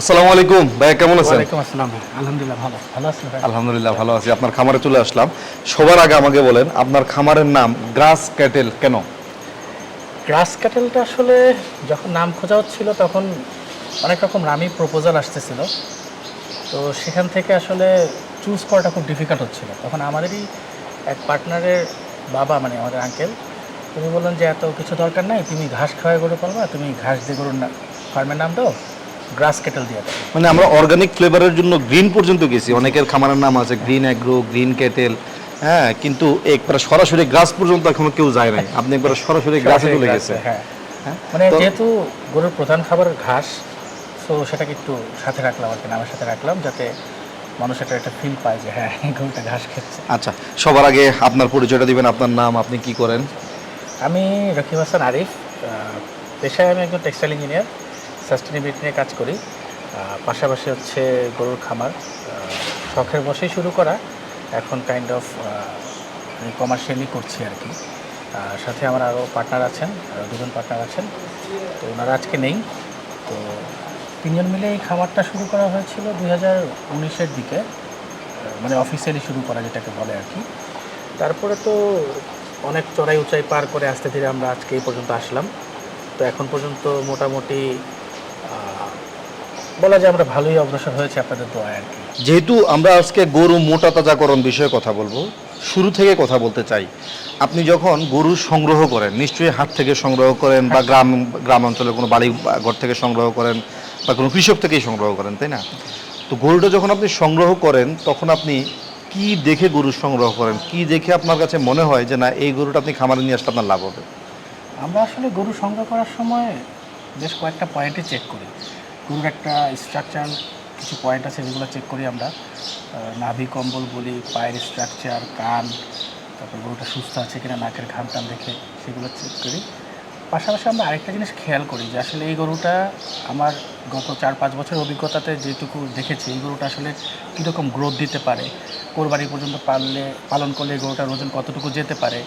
আসসালামু আলাইকুম। ভাইয়া কেমন আছেন? আসসালাম। আলহামদুলিল্লাহ ভালো। ভালো আছেন ভাই? আলহামদুলিল্লাহ ভালো আছি। আপনার খামারে চলে আসলাম। সবার আগে আমাকে বলেন আপনার খামারের নাম গ্রাস ক্যাটেল কেন? গ্রাস ক্যাটেলটা আসলে যখন নাম খোঁজা হচ্ছিল তখন অনেক রকম নামই প্রপোজাল আসতেছিল। তো সেখান থেকে আসলে চুজ করাটা খুব ডিফিকাল্ট হচ্ছিল। তখন আমাদেরই এক পার্টনারের বাবা মানে আমাদের আঙ্কেল তিনি বললেন যে এত কিছু দরকার নাই তুমি ঘাস খাওয়াই গরু পালবা তুমি ঘাস দিয়ে গরুর ফার্মের নাম দাও গ্রাস দিয়ে দাও মানে আমরা অর্গানিক ফ্লেভারের জন্য গ্রিন পর্যন্ত গেছি। অনেকের খামারের নাম আছে গ্রিন অ্যাগ্রো গ্রিন ক্যাটেল হ্যাঁ কিন্তু একবারে সরাসরি গ্রাস পর্যন্ত এখনও কেউ যায় নাই। আপনি একবার সরাসরি গ্রাসে চলে গেছে। হ্যাঁ। হ্যাঁ? মানে যেহেতু গরুর প্রধান খাবার ঘাস তো সেটাকে একটু সাথে রাখলাম আর কি নামের সাথে রাখলাম যাতে মানুষ একটা একটা ফিল পায় যে হ্যাঁ গরুটা ঘাস খাচ্ছে। আচ্ছা সবার আগে আপনার পরিচয়টা দিবেন আপনার নাম আপনি কি করেন? আমি রকিব হাসান আরিফ পেশায় আমি একজন টেক্সটাইল ইঞ্জিনিয়ার সাস্টেনেবিলিটি নিয়ে কাজ করি। পাশাপাশি হচ্ছে গরুর খামার। শখের বসেই শুরু করা। এখন কাইন্ড অফ কমার্শিয়ালি করছি আর কি। সাথে আমার আরও পার্টনার আছেন দুজন পার্টনার আছেন। তো ওনারা আজকে নেই। তো তিনজন মিলে এই খামারটা শুরু করা হয়েছিল দুই হাজার উনিশের দিকে। মানে অফিসিয়ালি শুরু করা যেটাকে বলে আর কি। তারপরে তো অনেক চড়াই উঁচাই পার করে আস্তে ধীরে আমরা আজকে এই পর্যন্ত আসলাম। তো এখন পর্যন্ত মোটামুটি বলা যায় আমরা ভালোই অগ্রসর হয়েছে আপনাদের দোয়ায় আর কি। যেহেতু আমরা আজকে গরু মোটা তাজাকরণ বিষয়ে কথা বলব শুরু থেকে কথা বলতে চাই। আপনি যখন গরু সংগ্রহ করেন নিশ্চয়ই হাট থেকে সংগ্রহ করেন বা গ্রাম গ্রাম অঞ্চলে কোনো বাড়ি ঘর থেকে সংগ্রহ করেন বা কোনো কৃষক থেকেই সংগ্রহ করেন তাই না? তো গরুটা যখন আপনি সংগ্রহ করেন তখন আপনি কি দেখে গরু সংগ্রহ করেন? কি দেখে আপনার কাছে মনে হয় যে না এই গরুটা আপনি খামারে নিয়ে আসলে আপনার লাভ হবে? আমরা আসলে গরু সংগ্রহ করার সময় বেশ কয়েকটা পয়েন্টে চেক করি। গরুর একটা স্ট্রাকচার কিছু পয়েন্ট আছে যেগুলো চেক করি আমরা। নাভি কম্বল বলি, পায়ের স্ট্রাকচার কান, তারপর গরুটা সুস্থ আছে কিনা, নাকের ঘাম টান দেখে সেগুলো চেক করি। পাশাপাশি আমরা আরেকটা জিনিস খেয়াল করি যে আসলে এই গরুটা আমার গত চার পাঁচ বছরের অভিজ্ঞতাতে যেটুকু দেখেছি, এই গরুটা আসলে কীরকম গ্রোথ দিতে পারে, কোরবানি পর্যন্ত পারলে পালন করলে গরুটার ওজন কতটুকু যেতে পারে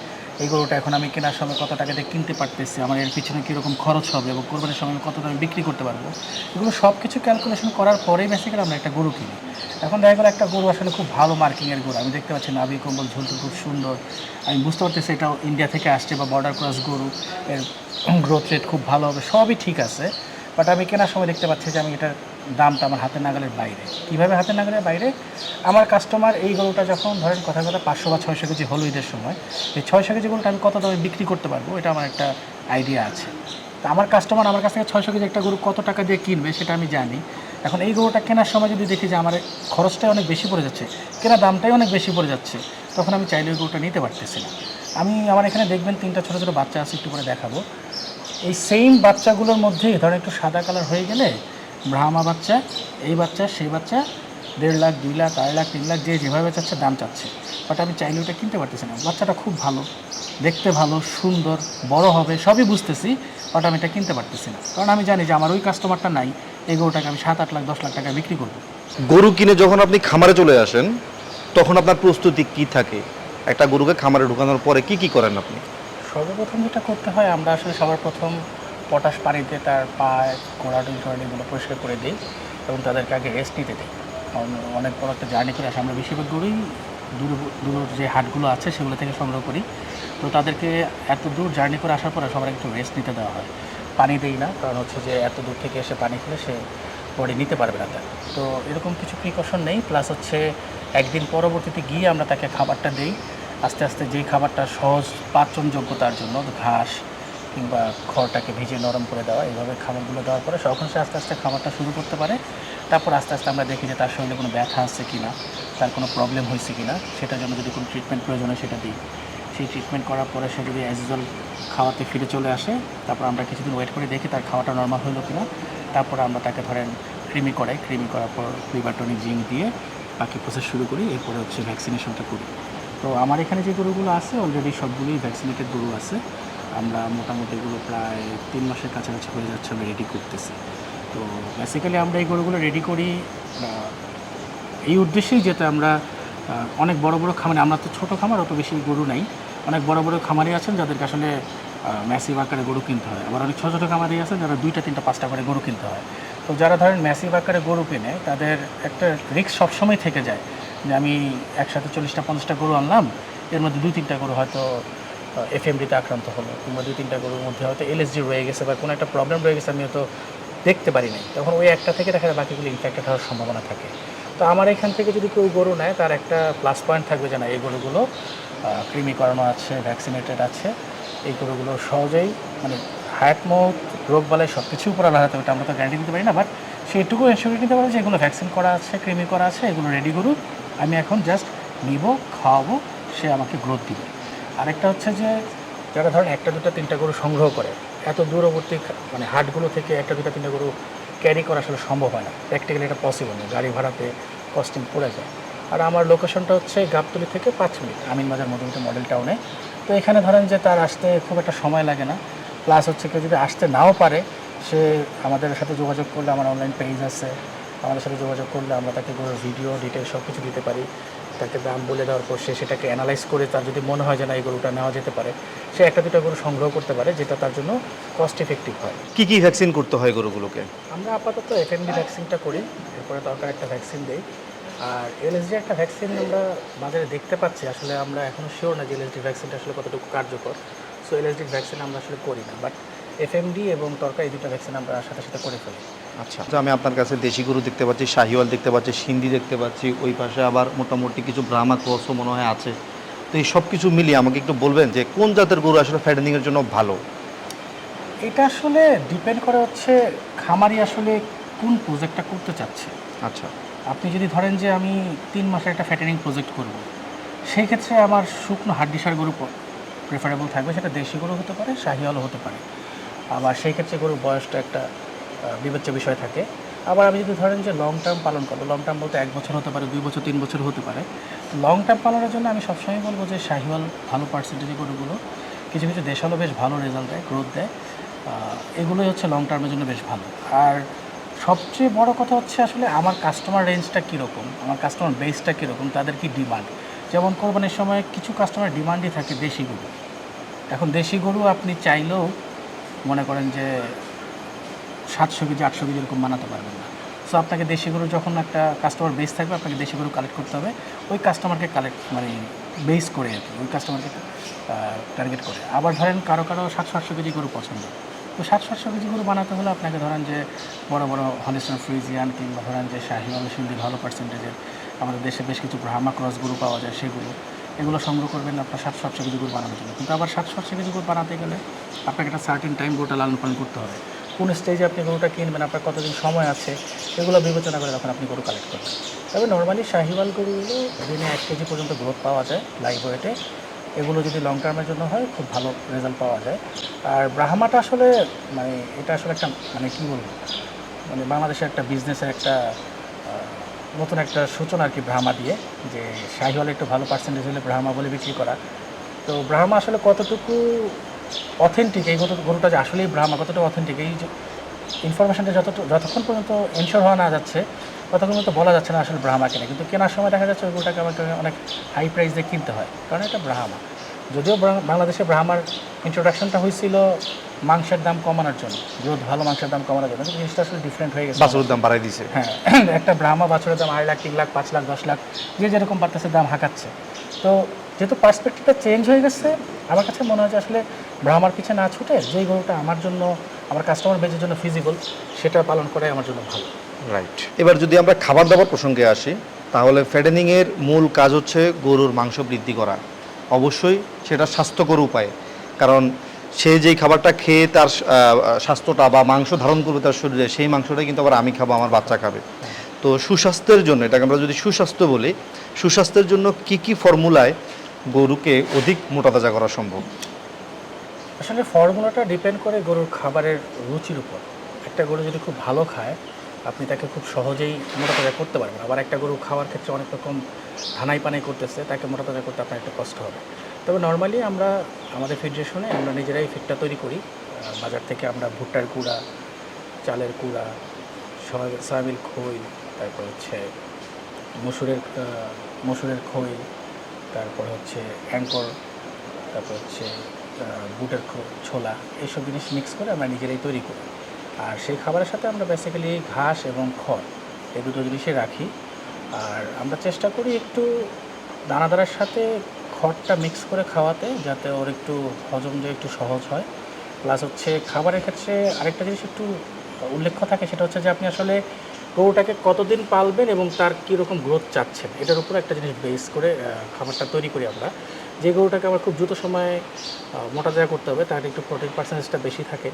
এই গরুটা এখন আমি কেনার সময় কত টাকা দিয়ে কিনতে পারতেছি, আমার এর পিছনে কীরকম খরচ হবে এবং কোরবানির সময় আমি কত দামে বিক্রি করতে পারব? এগুলো সব কিছু ক্যালকুলেশন করার পরেই বেসিক্যালি আমরা একটা গরু কিনি। এখন দেখা গেলো একটা গরু আসলে খুব ভালো মার্কিংয়ের গরু। আমি দেখতে পাচ্ছি নাভি কম্বল ঝুলতে খুব সুন্দর। আমি বুঝতে পারতেছি এটাও ইন্ডিয়া থেকে আসছে বা বর্ডার ক্রস গরু। এর গ্রোথ রেট খুব ভালো হবে, সবই ঠিক আছে। বাট আমি কেনার সময় দেখতে পাচ্ছি যে আমি এটার দামটা আমার হাতের নাগালের বাইরে। কীভাবে হাতের নাগালের বাইরে? আমার কাস্টমার এই গরুটা যখন, ধরেন কথা কথা পাঁচশো বা ছয়শো কেজি হলো ঈদের সময়, এই ছয়শো কেজি গরুটা আমি কত দামে বিক্রি করতে পারব? এটা আমার একটা আইডিয়া আছে। তা আমার কাস্টমার আমার কাছ থেকে ছয়শো কেজি একটা গরু কত টাকা দিয়ে কিনবে সেটা আমি জানি। এখন এই গরুটা কেনার সময় যদি দেখি যে আমার খরচটাই অনেক বেশি পড়ে যাচ্ছে কেনা দামটাই অনেক বেশি পড়ে যাচ্ছে, তখন আমি চাইলে ওই গরুটা নিতে পারতেছি না। আমি আমার এখানে দেখবেন তিনটা ছোটো ছোটো বাচ্চা আছে, একটু করে দেখাবো। এই সেম বাচ্চাগুলোর মধ্যেই, ধরেন একটু সাদা কালার হয়ে গেলে ব্রাহ্মা বাচ্চা এই বাচ্চা সেই বাচ্চা দেড় লাখ দুই লাখ আড়াই লাখ তিন লাখ যে যেভাবে চাচ্ছে দাম চাচ্ছে। বাট আমি চাইলে ওটা কিনতে পারতেছি না। বাচ্চাটা খুব ভালো দেখতে ভালো সুন্দর বড় হবে সবই বুঝতেছি বাট আমি এটা কিনতে পারতেছি না। কারণ আমি জানি যে আমার ওই কাস্টমারটা নাই এই গরুটাকে আমি সাত আট লাখ দশ লাখ টাকা বিক্রি করব। গরু কিনে যখন আপনি খামারে চলে আসেন তখন আপনার প্রস্তুতি কি থাকে? একটা গরুকে খামারে ঢুকানোর পরে কি কি করেন আপনি? সর্বপ্রথম যেটা করতে হয় আমরা আসলে সবার প্রথম পটাশ পানিতে তার পায়ে গোড়াটুল টোড়ালিগুলো পরিষ্কার করে দিই এবং তাদেরকে আগে রেস্ট নিতে দিই। কারণ অনেক বড় একটা জার্নি করে আসে। আমরা বেশিরভাগ গরুই দূর দূর যে হাটগুলো আছে সেগুলো থেকে সংগ্রহ করি। তো তাদেরকে এত দূর জার্নি করে আসার পরে সবার একটু রেস্ট নিতে দেওয়া হয়। পানি দেই না, কারণ হচ্ছে যে এত দূর থেকে এসে পানি খেলে সে বডি নিতে পারবে না তার। তো এরকম কিছু প্রিকশন নেই। প্লাস হচ্ছে একদিন পরবর্তীতে গিয়ে আমরা তাকে খাবারটা দিই। আস্তে আস্তে যেই খাবারটা সহজ, পাচনযোগ্যতার জন্য, ঘাস কিংবা খড়টাকে ভিজে নরম করে দেওয়া এইভাবে খাবারগুলো দেওয়ার পরে তখন সে আস্তে আস্তে খাবারটা শুরু করতে পারে। তারপর আস্তে আস্তে আমরা দেখি যে তার শরীরে কোনো ব্যথা আছে কি না তার কোনো প্রবলেম হয়েছে কি না সেটার জন্য যদি কোনো ট্রিটমেন্ট প্রয়োজন হয় সেটা দিই। সেই ট্রিটমেন্ট করার পরে সে যদি অ্যাজ খাওয়াতে ফিরে চলে আসে, তারপর আমরা কিছুদিন ওয়েট করে দেখি তার খাওয়াটা নর্মাল হলো কিনা। তারপর আমরা তাকে ধরেন ক্রিমি করাই। ক্রিমি করার পর প্রিবাটনিক জিঙ্ক দিয়ে বাকি প্রসেস শুরু করি। এরপরে হচ্ছে ভ্যাকসিনেশনটা করি। তো আমার এখানে যে গরুগুলো আছে অলরেডি সবগুলোই ভ্যাকসিনেটেড গরু আছে। আমরা মোটামুটি এগুলো প্রায় তিন মাসের কাছাকাছি হয়ে যাচ্ছে, আমরা রেডি করতেছি। তো বেসিক্যালি আমরা এই গরুগুলো রেডি করি এই উদ্দেশ্যেই যেতে আমরা অনেক বড় বড় খামারে, আমরা তো ছোটো খামার, অত বেশি গরু নাই। অনেক বড় বড় খামারি আছেন যাদেরকে আসলে ম্যাসিভ আকারে গরু কিনতে হয়। আবার অনেক ছোটো ছোটো খামারি আছেন যারা দুইটা, তিনটা, পাঁচটা করে গরু কিনতে হয়। তো যারা ধরেন ম্যাসিভ আকারে গরু কিনে, তাদের একটা রিস্ক সবসময় থেকে যায় যে আমি একসাথে চল্লিশটা, পঞ্চাশটা গরু আনলাম, এর মধ্যে দুই, তিনটা গরু হয়তো এফএমডিতে আক্রান্ত হলো, কিংবা দুই তিনটা গরুর মধ্যে হয়তো এলএসডি রয়ে গেছে বা কোনো একটা প্রবলেম রয়ে গেছে, আমি হয়তো দেখতে পারি নাই। তখন ওই একটা থেকে দেখা যায় বাকিগুলো ইনফেক্টেড হওয়ার সম্ভাবনা থাকে। তো আমার এখান থেকে যদি কেউ গরু নেয়, তার একটা প্লাস পয়েন্ট থাকবে যে না, এই গরুগুলো কৃমি করানো আছে ভ্যাকসিনেটেড আছে। এই গরুগুলো সহজেই মানে হায়াত মত রোগ বালাই সব কিছু উপর আল্লাহ হাতে আমরা তো গ্যারান্টি দিতে পারি না বাট সেইটুকু এনশিওর নিতে পারব যে এগুলো ভ্যাকসিন করা আছে, কৃমি করা আছে, এগুলো রেডি গরু। আমি এখন জাস্ট নিব, খাওয়াবো, সে আমাকে গ্রোথ দিবে। আরেকটা হচ্ছে যে যারা ধরেন একটা, দুটো, তিনটা গরু সংগ্রহ করে, এত দূরবর্তী মানে হাটগুলো থেকে একটা, দুটা, তিনটা গরু ক্যারি করা আসলে সম্ভব হয় না। প্র্যাকটিক্যালি এটা পসিবল না, গাড়ি ভাড়াতে কস্টিং পড়ে যায়। আর আমার লোকেশনটা হচ্ছে গাবতলি থেকে পাঁচ মিনিট, আমিনবাজার মধুমিতা মডেল টাউনে তো এখানে ধরেন যে তার আসতে খুব একটা সময় লাগে না। প্লাস হচ্ছে কেউ যদি আসতে নাও পারে, সে আমাদের সাথে যোগাযোগ করলে, আমার অনলাইন পেজ আছে। আমাদের সাথে যোগাযোগ করলে আমরা তাকে ভিডিও ডিটেলস সব কিছু দিতে পারি। তাকে দাম বলে দেওয়ার পর সে সেটাকে অ্যানালাইজ করে তার যদি মনে হয় যে না এই গরুটা নেওয়া যেতে পারে সে একটা দুটো গরু সংগ্রহ করতে পারে যেটা তার জন্য কস্ট এফেক্টিভ হয়। কি কি ভ্যাকসিন করতে হয় গরুগুলোকে? আমরা আপাতত এফএমডি ভ্যাকসিনটা করি এরপরে দরকার একটা ভ্যাকসিন দেই। আর এলএসডি একটা ভ্যাকসিন আমরা বাজারে দেখতে পাচ্ছি আসলে আমরা এখনও শিওর না যে এলএসডি ভ্যাকসিনটা আসলে কতটুকু কার্যকর। সো এলএসডি ভ্যাকসিন আমরা আসলে করি না বাট এফএমডি এবং তরকা এই দুটো ভ্যাকসিন আমরা সাথে সাথে করে ফেলি। আচ্ছা। আমি আপনার কাছে দেশি গরু দেখতে পাচ্ছি শাহিওয়াল দেখতে পাচ্ছি সিন্ধি দেখতে পাচ্ছি ওই পাশে আবার মোটামুটি কিছু ব্রাহ্মা ক্রসও মনে হয় আছে। তো এই সব কিছু মিলিয়ে আমাকে একটু বলবেন যে কোন জাতের গরু আসলে ফ্যাটেনিংয়ের জন্য ভালো? এটা আসলে ডিপেন্ড করে হচ্ছে খামারি আসলে কোন প্রজেক্টটা করতে চাচ্ছে। আচ্ছা। আপনি যদি ধরেন যে আমি তিন মাসের একটা ফ্যাটেনিং প্রজেক্ট করব সেই ক্ষেত্রে আমার শুকনো হাড্ডিসার গরু প্রেফারেবল থাকবে সেটা দেশি গরু হতে পারে শাহিওয়ালও হতে পারে। আবার সেই ক্ষেত্রে গরুর বয়সটা একটা বিবেচ্য বিষয় থাকে। আবার আমি যদি ধরেন যে লং টার্ম পালন করব লং টার্ম বলতে এক বছর হতে পারে, দুই বছর, তিন বছর হতে পারে। লং টার্ম পালনের জন্য আমি সবসময় বলব যে শাহিওয়াল ভালো পার্সেন্টেজে গরুগুলো, কিছু কিছু দেশালও বেশ ভালো রেজাল্ট দেয় গ্রোথ দেয়। এগুলোই হচ্ছে লং টার্মের জন্য বেশ ভালো। আর সবচেয়ে বড় কথা হচ্ছে আসলে আমার কাস্টমার রেঞ্জটা কীরকম, আমার কাস্টমার বেসটা কীরকম, তাদের কি ডিমান্ড যেমন কোরবানির সময় কিছু কাস্টমার ডিমান্ডই থাকে দেশি গরু। এখন দেশি গরু আপনি চাইলেও মনে করেন যে সাতশো কেজি, আটশো কেজি এরকম বানাতে পারবেন না। সো আপনাকে দেশি গরু যখন একটা কাস্টমার বেস থাকবে, আপনাকে দেশি গরু কালেক্ট করতে হবে। ওই কাস্টমারকে কালেক্ট মানে বেস করে আর কি, ওই কাস্টমারকে টার্গেট করে। আবার ধরেন কারও কারও সাতশো, আটশো কেজি গরু পছন্দ। তো সাতশো, আটশো কেজি গরু বানাতে হলে আপনাকে ধরেন যে বড় বড় হলিস্টন ফ্রিজিয়ান কিংবা ধরেন যে শাহিওয়াল সিন্ধি ভালো পার্সেন্টেজের আমাদের দেশে বেশ কিছু ব্রাহ্মা ক্রস গরু পাওয়া যায় সেগুলো। এগুলো সংগ্রহ করবেন আপনার সাতশো, আটশো কেজি গরু বানানোর জন্য। কিন্তু আবার সাতশো, আটশো কেজি গরু বানাতে গেলে আপনাকে একটা সার্টেন টাইম গরুটা লালন পালন করতে হবে। কোন স্টেজে আপনি গরুটা কিনবেন, আপনার কতদিন সময় আছে, এগুলো বিবেচনা করে তখন আপনি গরু কালেক্ট করবেন। তবে নর্মালি শাহিওয়াল গরুগুলো দিনে এক কেজি পর্যন্ত গ্রোথ পাওয়া যায় লাইভ ওয়েটে এগুলো যদি লং টার্মের জন্য হয়, খুব ভালো রেজাল্ট পাওয়া যায়। আর ব্রাহ্মাটা আসলে মানে এটা আসলে একটা মানে কী বলব মানে বাংলাদেশের একটা বিজনেসের একটা নতুন একটা সূচনা আর কি ব্রাহ্মা দিয়ে, যে শাহিওয়াল একটু ভালো পার্সেন্টেজ হলে ব্রাহ্মা বলে বিক্রি করা। তো ব্রাহ্মা আসলে কতটুকু অথেন্টিক এই গরু- গরুটা যে আসলেই ব্রাহ্মা কতটা অথেন্টিক এই যে ইনফরমেশনটা যত যতক্ষণ পর্যন্ত এনশোর হওয়া না যাচ্ছে ততক্ষণ পর্যন্ত বলা যাচ্ছে না আসলে ব্রাহ্মা কেনা। কিন্তু কেনার সময় দেখা যাচ্ছে ওই গরুটাকে আমাকে অনেক হাই প্রাইস দিয়ে কিনতে হয় কারণ এটা ব্রাহ্মা। যদিও বাংলাদেশে ব্রাহ্মার ইন্ট্রোডাকশনটা হয়েছিল মাংসের দাম কমানোর জন্য গ্রোথ ভালো মাংসের দাম কমানোর জন্য কিন্তু জিনিসটা আসলে ডিফারেন্ট হয়ে গেছে। বাছুরের দাম বাড়াই দিয়েছে হ্যাঁ একটা ব্রাহ্মা বাছুরের দাম আড়াই লাখ তিন লাখ পাঁচ লাখ দশ লাখ যে যেরকম পারতেছে দাম হাঁকাচ্ছে। তো যেহেতু পার্সপেক্টিভটা চেঞ্জ হয়ে গেছে, আমার কাছে মনে হয় যে আসলে ব্রাহ্মার পিছে না ছুটে যেই গরুটা আমার জন্য, আমার কাস্টমার বেজের জন্য ফিজিবল সেটা পালন করাই আমার জন্য ভালো। রাইট এবার যদি আমরা খাবার দাবার প্রসঙ্গে আসি, তাহলে ফ্যাটেনিংয়ের মূল কাজ হচ্ছে গরুর মাংস বৃদ্ধি করা। অবশ্যই সেটা স্বাস্থ্যকর উপায়ে। কারণ সে যেই খাবারটা খেয়ে তার স্বাস্থ্যটা বা মাংস ধারণ করবে তার শরীরে, সেই মাংসটাই কিন্তু আবার আমি খাব, আমার বাচ্চা খাবে। তো সুস্বাস্থ্যের জন্য, এটাকে আমরা যদি সুস্বাস্থ্য বলি, সুস্বাস্থ্যের জন্য কি কি ফর্মুলায় গরুকে অধিক মোটা তাজা করা সম্ভব? আসলে ফর্মুলাটা ডিপেন্ড করে গরুর খাবারের রুচির উপর। একটা গরু যদি খুব ভালো খায়, আপনি তাকে খুব সহজেই মোটা তাজা করতে পারবেন। আবার একটা গরু খাওয়ার ক্ষেত্রে অনেক রকম ধানাই পানাই করতেছে, তাকে মোটা তাজা করতে আপনার একটা কষ্ট হবে। তবে নর্মালি আমরা, আমাদের ফেডারেশনে আমরা নিজেরাই ফিডটা তৈরি করি। বাজার থেকে আমরা ভুট্টার কুড়া চালের কুড়া সয়া- সয়াবিন খই তারপর হচ্ছে মসুরের মসুরের খই তারপর হচ্ছে অ্যাঙ্কর, তারপর হচ্ছে বুটের ছোলা, এইসব জিনিস মিক্স করে আমরা নিজেরাই তৈরি করি। আর সেই খাবারের সাথে আমরা বেসিক্যালি ঘাস এবং খড়, এই দুটো জিনিসই রাখি। আর আমরা চেষ্টা করি একটু দানাদারের সাথে খড়টা মিক্স করে খাওয়াতে, যাতে ওর একটু হজম যে একটু সহজ হয়। প্লাস হচ্ছে খাবারের ক্ষেত্রে আরেকটা জিনিস একটু উল্লেখ্য থাকে, সেটা হচ্ছে যে আপনি আসলে গরুটাকে কতদিন পালবেন এবং তার কীরকম গ্রোথ চাচ্ছেন? এটার উপর একটা জিনিস বেস করে খাবারটা তৈরি করি আমরা। যে গরুটাকে আমার খুব দ্রুত সময়ে মোটা জায়গা করতে হবে, তার একটু প্রোটিন পার্সেন্টেজটা বেশি থাকে।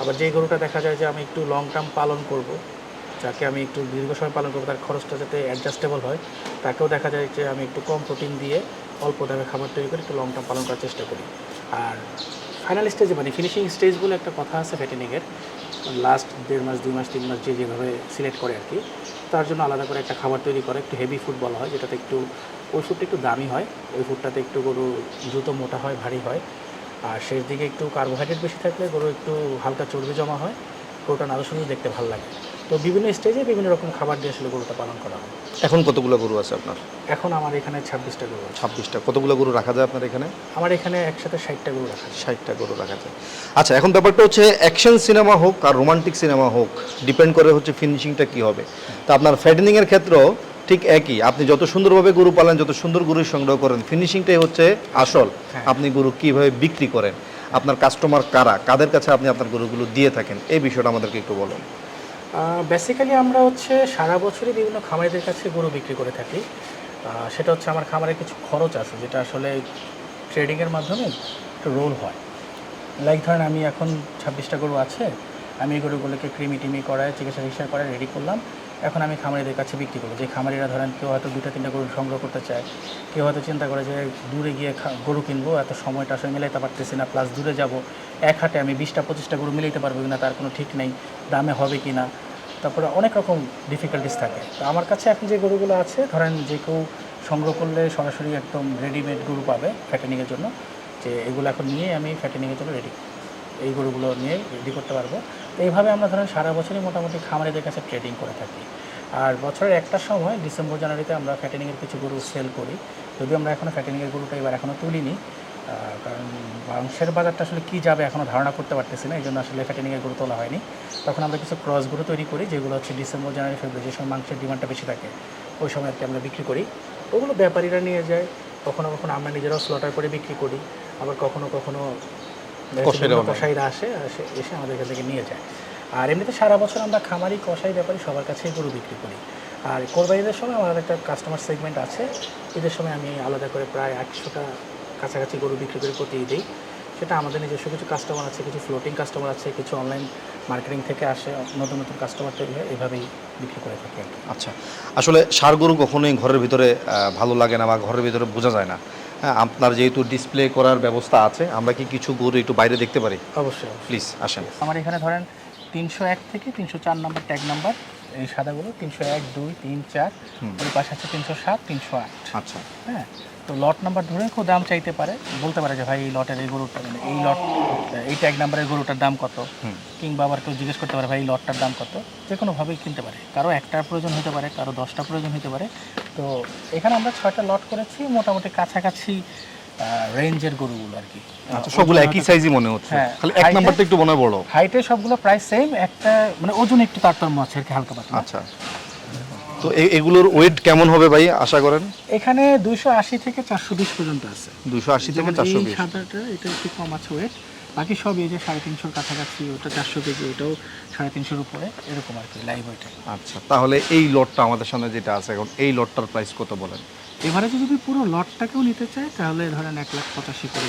আবার যে গরুটা দেখা যায় যে আমি একটু লং টার্ম পালন করব, যাকে আমি একটু দীর্ঘ সময় পালন করব, তার খরচটা যাতে অ্যাডজাস্টেবল হয়, তাকেও দেখা যায় যে আমি একটু কম প্রোটিন দিয়ে অল্প দামে খাবার তৈরি করে একটু লং টার্ম পালন করার চেষ্টা করি। আর ফাইনাল স্টেজে মানে ফিনিশিং স্টেজ বলে একটা কথা আছে ফ্যাটেনিংয়ের লাস্ট দেড় মাস, দুই মাস, তিন মাস যে যেভাবে সিলেক্ট করে আর কি, তার জন্য আলাদা করে একটা খাবার তৈরি করে, একটু হেভি ফুড বলা হয়, যেটাতে একটু, ওই ফুডটা একটু দামি হয়, ওই ফুডটাতে একটু গরু দ্রুত মোটা হয়, ভারী হয়, আর শেষ দিকে একটু কার্বোহাইড্রেট বেশি থাকলে গরু একটু হালকা চর্বি জমা হয় গরুটা নাদর সুন্দর দেখতে ভালো লাগে। তো বিভিন্ন স্টেজে বিভিন্ন রকম খাবার দিয়ে আসলে গরুটা পালন করা হয়। এখন কতগুলো গরু আছে আপনার? এখন আমার এখানে ছাব্বিশটা গরু ছাব্বিশটা। কতগুলো গরু রাখা যায় আপনার এখানে? আমার এখানে একসাথে ষাটটা গরু রাখা ষাটটা গরু রাখা যায়। আচ্ছা এখন ব্যাপারটা হচ্ছে অ্যাকশন সিনেমা হোক আর রোমান্টিক সিনেমা হোক ডিপেন্ড করে হচ্ছে ফিনিশিংটা কি হবে। তা আপনার ফ্যাটেনিংয়ের ক্ষেত্রেও ঠিক একই। আপনি যত সুন্দরভাবে গরু পালেন যত সুন্দর গরু সংগ্রহ করেন ফিনিশিংটাই হচ্ছে আসল। হ্যাঁ। আপনি গরু কীভাবে বিক্রি করেন আপনার কাস্টমার কারা কাদের কাছে আপনি আপনার গরুগুলো দিয়ে থাকেন এই বিষয়টা আমাদেরকে একটু বলুন। বেসিক্যালি আমরা হচ্ছে সারা বছরই বিভিন্ন খামারিদের কাছে গরু বিক্রি করে থাকি। সেটা হচ্ছে আমার খামারে কিছু খরচ আছে, যেটা আসলে ট্রেডিংয়ের মাধ্যমে একটা রোল হয়। লাইক ধরেন আমি এখন ছাব্বিশটা গরু আছে, আমি এই গরুগুলোকে ক্রিমি টিমি করায় চিকিৎসা চিকিৎসা করায় রেডি করলাম। এখন আমি খামারিদের কাছে বিক্রি করব। যে খামারিরা ধরেন কেউ হয়তো দুটো তিনটা গরু সংগ্রহ করতে চায়, কেউ হয়তো চিন্তা করে যে দূরে গিয়ে গরু কিনবো, এত সময়টা আসলে মিলাইতে পারতেছি না প্লাস দূরে যাব, এক হাটে আমি বিশটা, পঁচিশটা গরু মিলাইতে পারব কিনা, তার কোনো ঠিক নেই, দামে হবে কি না তারপরে অনেক রকম ডিফিকাল্টিস থাকে। তো আমার কাছে এখন যে গরুগুলো আছে, ধরেন যে কেউ সংগ্রহ করলে সরাসরি একদম রেডিমেড গরু পাবে ফ্যাটেনিংয়ের জন্য, যে এগুলো এখন নিয়ে আমি ফ্যাটেনিংয়ের জন্য রেডি এই গরুগুলো নিয়ে রেডি করতে পারব। এইভাবে আমরা ধরেন সারা বছরই মোটামুটি খামারিদের কাছে ট্রেডিং করে থাকি। আর বছরের একটা সময় ডিসেম্বর জানুয়ারিতে আমরা ফ্যাটেনিংয়ের কিছু গরু সেল করি। যদিও আমরা এখনও ফ্যাটেনিংয়ের গরুটা এবার এখনও তুলিনি। কারণ মাংসের বাজারটা আসলে কী যাবে এখনও ধারণা করতে পারতেছি না এই জন্য আসলে ফ্যাটেনিংয়ের গরু তোলা হয়নি। তখন আমরা কিছু ক্রস গরু তৈরি করি, যেগুলো হচ্ছে ডিসেম্বর জানুয়ারি ফেব্রুয়ারি যে সময় মাংসের ডিমান্ডটা বেশি থাকে, ওই সময় আর আমরা বিক্রি করি। ওগুলো ব্যাপারীরা নিয়ে যায়, কখনো কখনো আমরা নিজেরাও স্লটার করে বিক্রি করি। আবার কখনো কখনো কসাইরা আসে এসে আমাদের কাছ থেকে নিয়ে যায়। আর এমনিতে সারা বছর আমরা খামারি কসাই ব্যাপারী সবার কাছেই গরু বিক্রি করি। আর কোরবানিদের সময় আমার একটা কাস্টমার সেগমেন্ট আছে। ঈদের সময় আমি আলাদা করে প্রায় একশোটা কাছাকাছি গরু বিক্রি করি প্রতি ঈদেই সেটা আমাদের নিজস্ব কিছু কাস্টমার আছে কিছু ফ্লোটিং কাস্টমার আছে কিছু অনলাইন মার্কেটিং থেকে আসে নতুন নতুন কাস্টমার তৈরি হয় এভাবেই বিক্রি করে থাকি আচ্ছা আসলে সার গরু কখনোই ঘরের ভিতরে ভালো লাগে না বা ঘরের ভিতরে বোঝা যায় না। আপনার যেহেতু ডিসপ্লে করার ব্যবস্থা আছে আমরা কি কিছু গরু একটু বাইরে দেখতে পারি? অবশ্যই প্লিজ আসেন। আমার এখানে ধরেন তিনশো এক থেকে তিনশো চার নম্বর ট্যাগ নাম্বার এই সাদাগুলো তিনশো এক দুই তিন চার ওই পাশে আছে তিনশো সাত তিনশো আট। আচ্ছা। হ্যাঁ তো লট নাম্বার ধরে কেউ দাম চাইতে পারে বলতে পারে যে ভাই এই লটের এই গরুটা মানে এই লট এই ট্যাগ নাম্বারের গরুটার দাম কত। কিংবা আবার কেউ জিজ্ঞেস করতে পারে ভাই এই লটটার দাম কত? যে কোনোভাবেই কিনতে পারে। কারও একটার প্রয়োজন হতে পারে কারও দশটা প্রয়োজন হতে পারে। তো এখানে আমরা ছয়টা লট করেছি মোটামুটি কাছাকাছি রেঞ্জের গরুগুলো আর কি। আচ্ছা সবগুলো একই সাইজই মনে হচ্ছে। হ্যাঁ, খালি এক নাম্বারটা একটু মনে বড়। হাইটে সবগুলো প্রায় সেম একটা মানে ওজন একটু তারতম্য আছে আর কি হালকা পাতলা। আচ্ছা। তো এগুলোর ওয়েট কেমন হবে ভাই আশা করেন? এখানে দুইশো আশি থেকে চারশো বিশ পর্যন্ত আছে। দুশো আশি থেকে যেমন চারশো এই বিশ। সাদাটা এটা একটু কম আছে ওয়েট বাকি সব এই যে সাড়ে তিনশোর কাছাকাছি ওটা চারশো কেজি ওটাও সাড়ে তিনশোর উপরে এরকম আর কি লাইভ ওয়েটে আচ্ছা তাহলে এই লটটা আমাদের সামনে যেটা আছে এখন এই লটটার প্রাইস কত বলেন? এবারে যদি পুরো লটটাকেও নিতে চায় তাহলে ধরেন এক লাখ পঁচাশি করে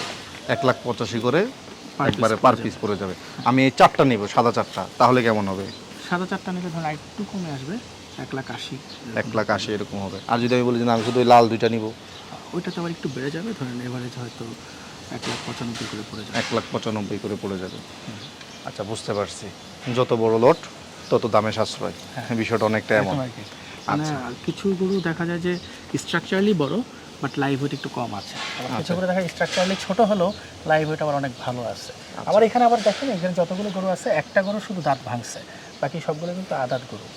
এক লাখ পঁচাশি করে একবারে পার পিস পড়ে যাবে। আমি এই চারটা নিব সাদা চারটা তাহলে কেমন হবে? সাদা চারটা নিলে ধরেন একটু কমে আসবে এক লাখ আশি। এক লাখ আশি এরকম হবে। আর যদি আমি বলি যে আমি শুধু ওই লাল দুইটা নিব? ওইটাতে আবার একটু বেড়ে যাবে ধরেন এভারেজ হয়তো এক লাখ পঁচানব্বই করে পড়ে যাবে। এক লাখ পঁচানব্বই করে পড়ে যাবে। আচ্ছা বুঝতে পারছি। যত বড় লট তত দামে সাশ্রয়। বিষয়টা অনেকটা এমন। মানে কিছু গরু দেখা যায় যে স্ট্রাকচারালি বড় বাট লাইভ ওয়েট একটু কম আছে। কিছু গরু দেখা স্ট্রাকচারালি ছোট হলেও লাইভ ওয়েট আবার অনেক ভালো আছে। আবার এখানে আবার দেখেন এখানে যতগুলো গরু আছে একটা গরু শুধু দাঁত ভাঙছে বাকি সবগুলো কিন্তু আদাত গরু।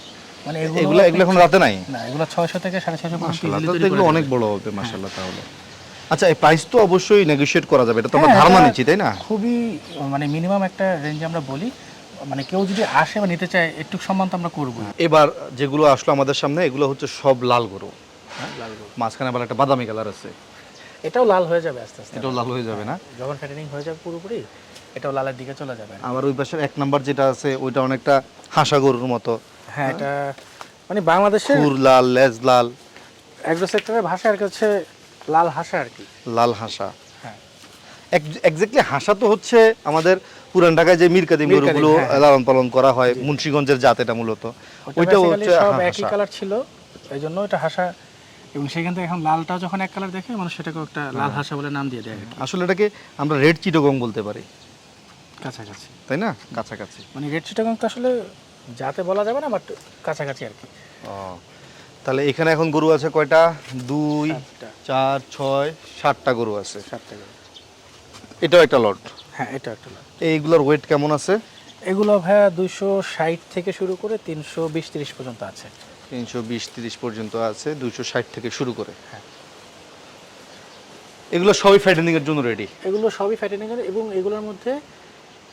মানে এগুলো এগুলো এখন রাতে নাই? না এগুলো ছয়শো থেকে সাড়ে ছয়শো এগুলো অনেক বড় হবে মাশাআল্লাহ তাহলে। আচ্ছা এই প্রাইস তো অবশ্যই নেগোশিয়েট করা যাবে এটা তো আমরা হ্যাঁ, ধারণা নিচ্ছি তাই না? খুবই মানে মিনিমাম একটা রেঞ্জ আমরা বলি। মানে কেউ যদি আসে বা নিতে চায় একটু সম্মান তো আমরা করব এবার যেগুলো আসলো আমাদের সামনে এগুলো হচ্ছে সব লাল গরু। হ্যাঁ। মাঝখানে আবার একটা বাদামি কালার আছে। এটাও লাল হয়ে যাবে আস্তে আস্তে। এটাও লাল হয়ে যাবে না? যখন ফ্যাটেনিং হয়ে যাবে পুরোপুরি এটাও লালের দিকে চলে যাবে। আমার ওই পাশের এক নাম্বার যেটা আছে ওইটা অনেকটা হাসা গরুর মতো। হ্যাঁ এটা মানে বাংলাদেশের ফুর লাল লেজ লাল। অ্যাগ্রো সেক্টরের ভাষা আর কি হচ্ছে লাল হাসা আর কি। লাল হাসা। এক্স্যাক্টলি হাসা তো হচ্ছে আমাদের পুরান ঢাকায় যে মীর কাদিম গরুগুলো হ্যাঁ, হ্যাঁ। লালন পালন করা হয় মুন্সিগঞ্জের জাত এটা মূলত। ওইটা হচ্ছে একই কালার ছিল এই জন্য এটা হাসা এবং সেখান থেকে এখন লালটা যখন এক কালার দেখে মানুষ সেটাকেও একটা লাল হ্যাঁ। হাসা বলে নাম দিয়ে দেয় আসলে এটাকে আমরা রেড চিটগং বলতে পারি। কাছাকাছি। তাই না? কাছাকাছি। মানে রেড চিটাগং তো আসলে যাতে বলা যাবে না বাট কাছাকাছি আর কি। তাহলে এখানে এখন গরু আছে কয়টা? দুই চার ছয় সাতটা গরু আছে। সাতটা করে এটাও একটা লট হ্যাঁ এটা একটা লাল এইগুলোর ওয়েট কেমন আছে? এগুলো ভাইয়া দুইশো ষাট থেকে শুরু করে তিনশো বিশ তিরিশ পর্যন্ত আছে। তিনশো বিশ তিরিশ পর্যন্ত আছে দুইশো ষাট থেকে শুরু করে। হ্যাঁ। এগুলো সবই ফ্যাটেনিং এর জন্য রেডি এগুলো সবই ফ্যাটেনিং এবং এগুলোর মধ্যে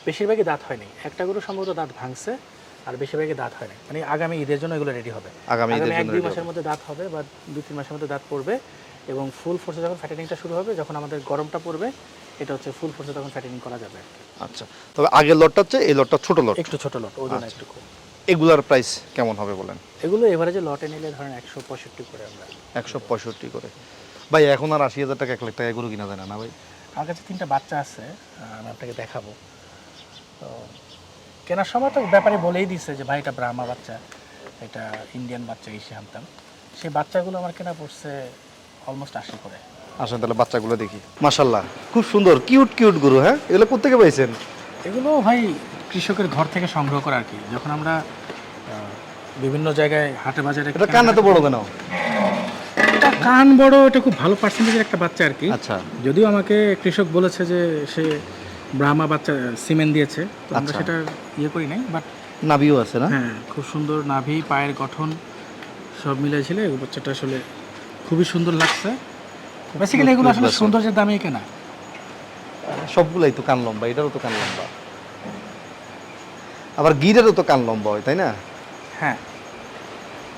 বেশিরভাগই দাঁত হয়নি। একটা গরু সম্ভবত দাঁত ভাঙছে আর বেশিরভাগই দাঁত হয়নি। মানে আগামী ঈদের জন্য এগুলো রেডি হবে। আগামী ঈদের জন্য দুই মাসের মধ্যে দাঁত হবে বা দুই তিন মাসের মধ্যে দাঁত পড়বে এবং ফুল ফোর্সে যখন ফ্যাটেনিংটা শুরু হবে যখন আমাদের গরমটা পড়বে এটা হচ্ছে ফুল ফোর্সে তখন ফ্যাটেনিং করা যাবে আচ্ছা তবে আগের লটটা হচ্ছে এই লটটা ছোট লট। একটু ছোট লট ওজন আচ্ছা। একটু কম। এগুলার প্রাইস কেমন হবে বলেন? এগুলো এভারেজে লটে নিলে ধরেন একশো পঁয়ষট্টি করে আমরা। একশো পঁয়ষট্টি করে। ভাই এখন আর আশি হাজার টাকা এক লাখ টাকা গরু কিনা যায় না না ভাই? আমার কাছে তিনটা বাচ্চা আছে আমি আপনাকে দেখাবো। তো কেনার সময় তো ব্যাপারে বলেই দিছে যে ভাই এটা ব্রাহ্মা বাচ্চা এটা ইন্ডিয়ান বাচ্চা এসে আনতাম সেই বাচ্চাগুলো আমার কেনা পড়ছে অলমোস্ট আশি করে। আসেন তাহলে বাচ্চাগুলো দেখি। মাশাল্লাহ খুব সুন্দর কিউট কিউট গরু হ্যাঁ? এগুলো কোথেকে পাইছেন? এগুলো ভাই কৃষকের ঘর থেকে সংগ্রহ করা আর কি। যখন আমরা বিভিন্ন জায়গায় হাটে বাজারে এটা কান এত বড় কেন? এটা কান বড় এটা খুব ভালো পার্সেন্টেজের একটা বাচ্চা আর কি। আচ্ছা। যদিও আমাকে কৃষক বলেছে যে সে ব্রাহ্মা বাচ্চা সিমেন্ট দিয়েছে তো আমরা আচ্ছা। সেটা ইয়ে করি নাই বাট নাভিও আছে না? হ্যাঁ খুব সুন্দর নাভি পায়ের গঠন সব মিলাই ছিল এই বাচ্চাটা আসলে খুবই সুন্দর লাগছে। বেসিক্যালি এগুলো আসলে সৌন্দর্যের দামেই কেনা। সবগুলাই তো কান লম্বা এটারও তো কান লম্বা। আবার গিরেরও তো কান লম্বা হয় তাই না? হ্যাঁ।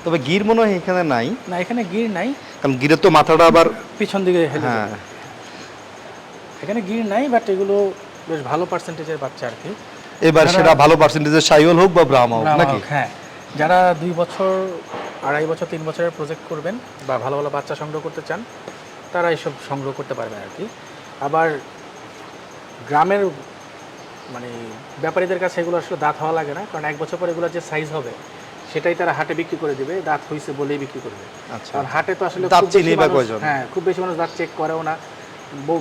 তবে গির মনে হয় এখানে নাই। না এখানে গির নাই। কারণ গিরের তো মাথাটা আবার পিছন দিকে হেলে হ্যাঁ। এখানে গির নাই বাট এগুলো বেশ ভালো পার্সেন্টেজের বাচ্চা আর কি। এবার সেটা ভালো পার্সেন্টেজের সাইওয়াল হোক বা ব্রাহ্মা হোক নাকি? হ্যাঁ। যারা দুই বছর আড়াই বছর তিন বছরের প্রজেক্ট করবেন বা ভালো ভালো বাচ্চা সংগ্রহ করতে চান তারা এসব সংগ্রহ করতে পারবেন আর কি। আবার গ্রামের মানে ব্যাপারীদের কাছে এগুলো আসলে দাঁত হওয়া লাগে না কারণ এক বছর পর এগুলো যে সাইজ হবে সেটাই তারা হাটে বিক্রি করে দিবে দাঁত হয়েছে বলেই বিক্রি করবে। আচ্ছা। কারণ হাটে তো আসলে? হ্যাঁ খুব বেশি মানুষ দাঁত চেক করেও না।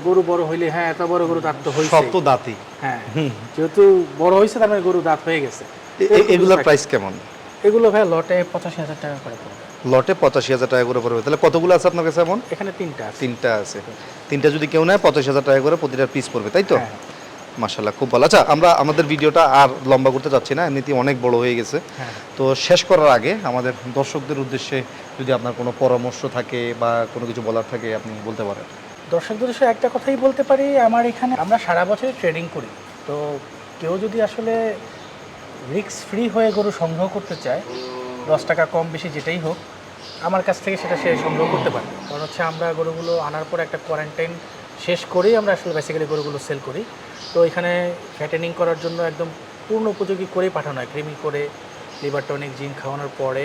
গরু বড় হইলে হ্যাঁ এত বড় গরু দাঁত তো হয়েছে সব তো দাঁতই। হ্যাঁ যেহেতু বড় হয়েছে তার মানে গরু দাঁত হয়ে গেছে। এগুলোর প্রাইস কেমন? এগুলো ভাই লটে পঁচাশি হাজার টাকা করে পড়বে লটে পঁচাশি হাজার টাকা করে পড়বে। তাহলে কতগুলো আছে আপনার কাছে এমন? এখানে তিনটা তিনটা আছে। তিনটা যদি কেউ নেয় পঁচাশি হাজার টাকা করে প্রতিটা পিস পড়বে তাই তো? হ্যাঁ, মার্শাল্লাহ খুব ভালো। আচ্ছা আমরা আমাদের ভিডিওটা আর লম্বা করতে চাচ্ছি না এমনিতে অনেক বড় হয়ে গেছে। হ্যাঁ। তো শেষ করার আগে আমাদের দর্শকদের উদ্দেশ্যে যদি আপনার কোনো পরামর্শ থাকে বা কোনো কিছু বলার থাকে আপনি বলতে পারেন। দর্শকদের বিষয়ে একটা কথাই বলতে পারি আমার এখানে আমরা সারা বছর ট্রেডিং করি। তো কেউ যদি আসলে রিস্ক ফ্রি হয়ে গরু সংগ্রহ করতে চায় দশ টাকা কম বেশি যেটাই হোক, আমার কাছ থেকে সেটা সে সংগ্রহ করতে পারে। কারণ হচ্ছে আমরা গরুগুলো আনার পর একটা কোয়ারেন্টাইন শেষ করেই আমরা আসলে বেসিক্যালি গরুগুলো সেল করি। তো এখানে ফ্যাটেনিং করার জন্য একদম পূর্ণ উপযোগী করেই পাঠানো হয়। ক্রিমি করে লিভার টনিক জিঙ্ক খাওয়ানোর পরে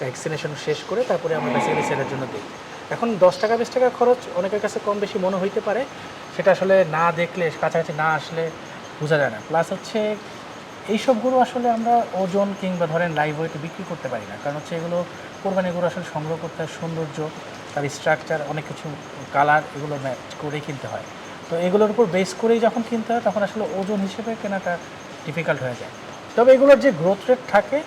ভ্যাকসিনেশন শেষ করে তারপরে আমরা বেসিক্যালি সেলের জন্য দিই। এখন দশ টাকা, বিশ টাকা খরচ অনেকের কাছে কম বেশি মনে হইতে পারে। সেটা আসলে না দেখলে, কাছাকাছি না আসলে বোঝা যায় না। প্লাস হচ্ছে এইসব গরু আসলে আমরা ওজন কিংবা ধরেন লাইভ ওয়েটে বিক্রি করতে পারি না। কারণ হচ্ছে এগুলো কোরবানি গরু আসলে সংগ্রহ করতে হয়, সৌন্দর্য, তার স্ট্রাকচার অনেক কিছু কালার এগুলো ম্যাচ করেই কিনতে হয়। তো এগুলোর উপর বেস করেই যখন কিনতে হয়, তখন আসলে ওজন হিসেবে কেনাটা ডিফিকাল্ট হয়ে যায়। তবে এগুলোর যে গ্রোথ রেট থাকে,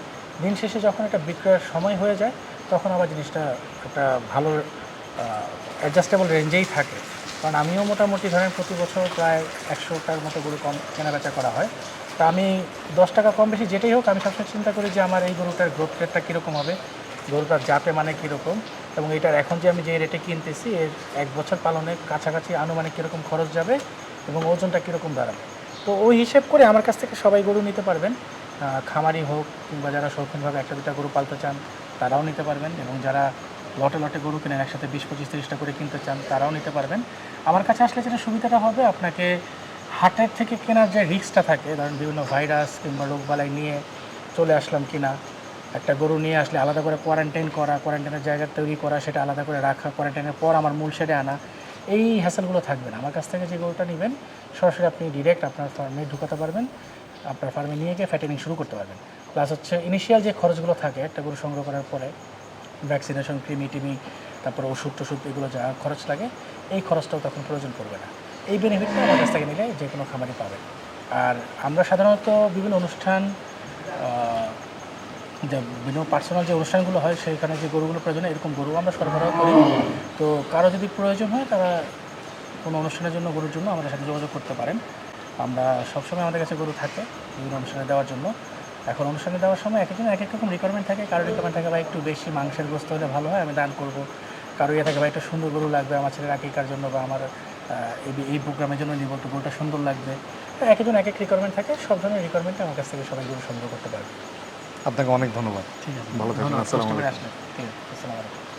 দিন শেষে যখন একটা বিক্রয়ের সময় হয়ে যায়, তখন আবার জিনিসটা একটা ভালো অ্যাডজাস্টেবল রেঞ্জেই থাকে। কারণ আমিও মোটামুটি ধরেন প্রতি বছর প্রায় একশোটার মতো গরু কম কেনাবেচা করা হয়। তা আমি দশ টাকা কম বেশি যেটাই হোক, আমি সবসময় চিন্তা করি যে আমার এই গরুটার গ্রোথ রেটটা কীরকম হবে, গরুটার জাতে মানে কীরকম এবং এটার এখন যে আমি যে রেটে কিনতেছি, এর এক বছর পালনে কাছাকাছি আনুমানিক কীরকম খরচ যাবে এবং ওজনটা কীরকম দাঁড়াবে। তো ওই হিসেব করে আমার কাছ থেকে সবাই গরু নিতে পারবেন। খামারি হোক কিংবা যারা শৌখিনভাবে একটা দুটা গরু পালতে চান, তারাও নিতে পারবেন এবং যারা লটে লটে গরু কেনেন একসাথে বিশ পঁচিশ তিরিশটা করে কিনতে চান, তারাও নিতে পারবেন। আমার কাছে আসলে যেটা সুবিধাটা হবে, আপনাকে হাটের থেকে কেনার যে রিস্কটা থাকে, ধরেন বিভিন্ন ভাইরাস কিংবা রোগবালাই নিয়ে চলে আসলাম কিনা, একটা গরু নিয়ে আসলে আলাদা করে কোয়ারেন্টাইন করা কোয়ারেন্টাইনের জায়গা তৈরি করা, সেটা আলাদা করে রাখা কোয়ারেন্টাইনের পর আমার মূল শেডে আনা, এই হ্যাসেলগুলো থাকবে না। আমার কাছ থেকে যে গরুটা নেবেন, সরাসরি আপনি ডিরেক্ট আপনার ফার্মে ঢুকাতে পারবেন, আপনার ফার্মে নিয়ে গিয়ে ফ্যাটেনিং শুরু করতে পারবেন। প্লাস হচ্ছে ইনিশিয়াল যে খরচগুলো থাকে একটা গরু সংগ্রহ করার পরে ভ্যাকসিনেশন ক্রিমি টিমি তারপর ওষুধ টষুধ এগুলো যা খরচ লাগে, এই খরচটাও তখন প্রয়োজন পড়বে না। এই বেনিফিটটা আমার কাছ থেকে নিলে যে কোনো খামারই পাবে। আর আমরা সাধারণত বিভিন্ন অনুষ্ঠান যে বিভিন্ন পার্সোনাল যে অনুষ্ঠানগুলো হয় সেখানে যে গরুগুলো প্রয়োজন হয়, এরকম গরু আমরা সরবরাহ করি। তো কারও যদি প্রয়োজন হয় তারা কোনো অনুষ্ঠানের জন্য গরুর জন্য আমাদের সাথে যোগাযোগ করতে পারেন। আমরা সবসময় আমাদের কাছে গরু থাকে বিভিন্ন অনুষ্ঠানে দেওয়ার জন্য। এখন অনুষ্ঠানে দেওয়ার সময় এক একজন এক এক রকম রিকোয়ারমেন্ট থাকে। কারও রিকোয়ারমেন্ট থাকে বা একটু বেশি মাংসের গোস্ত হলে ভালো হয় আমি দান করব। কারও ইয়ে থাকে বা একটা সুন্দর গরু লাগবে আমার ছেলের আকিকার জন্য বা আমার এই এই প্রোগ্রামের জন্য নিবন্ধ গোলটা সুন্দর লাগবে। একজন এক এক রিকোয়ারমেন্ট থাকে সব ধরনের রিকোয়ারমেন্ট আমার কাছ থেকে সবাই গরু সংগ্রহ করতে পারবে। আপনাকে অনেক ধন্যবাদ। ঠিক আছে। ভালো থাকবেন, আসসালামু আলাইকুম। ঠিক আছে। আসসালামু আলাইকুম।